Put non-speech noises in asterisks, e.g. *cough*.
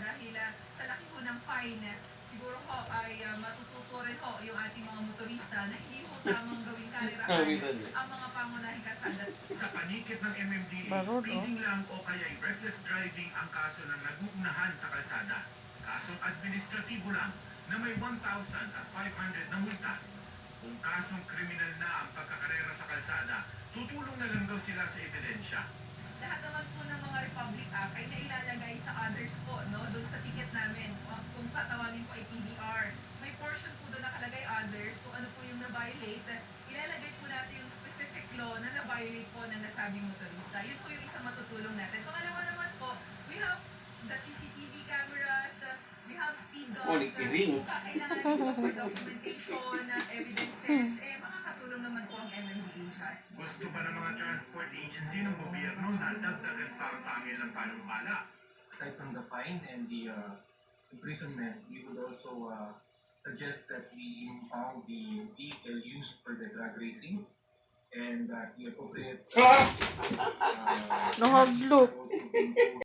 dahil ah, sa laki ho ng fine, siguro ho ay ah, matututo rin ho yung ating mga motorista na hindi ho tamang gawing eh. *laughs* ang mga pangunahing kalsada. Sa panikit ng MMDA, Barod, oh. speeding lang o kaya reckless driving ang kaso ng naguunahan sa kalsada. Kasong administratibo lang na may 1,000 at 500 na multa. Kung kasong kriminal na ang pagkakarera sa kalsada, tutulong na lang daw sila sa ebidensya. Lahat naman po ng mga Republic Act ay nailalagay sa others po, no? Doon sa ticket namin, kung tatawagin po ay PDR. May portion po doon nakalagay others, kung ano po yung na-violate. Ilalagay po natin yung specific law na na-violate po ng nasabing motorista. Yun po yung isang matutulong natin. Pangalawa naman po, we have the CCTV cameras, uh, we have speed dogs. Ulit uh, i-ring. kung kailangan for documentation, uh, evidences, eh makakatulong naman po ang MMDA dyan. Gusto pa ng mga transport agency ng gobyerno na dagdagan pa ang pangil ng panumbala. Aside from the fine and the uh, imprisonment, we would also uh, suggest that we impound the vehicle used for the drug racing and that the appropriate uh, *laughs* Nahadlok. *laughs*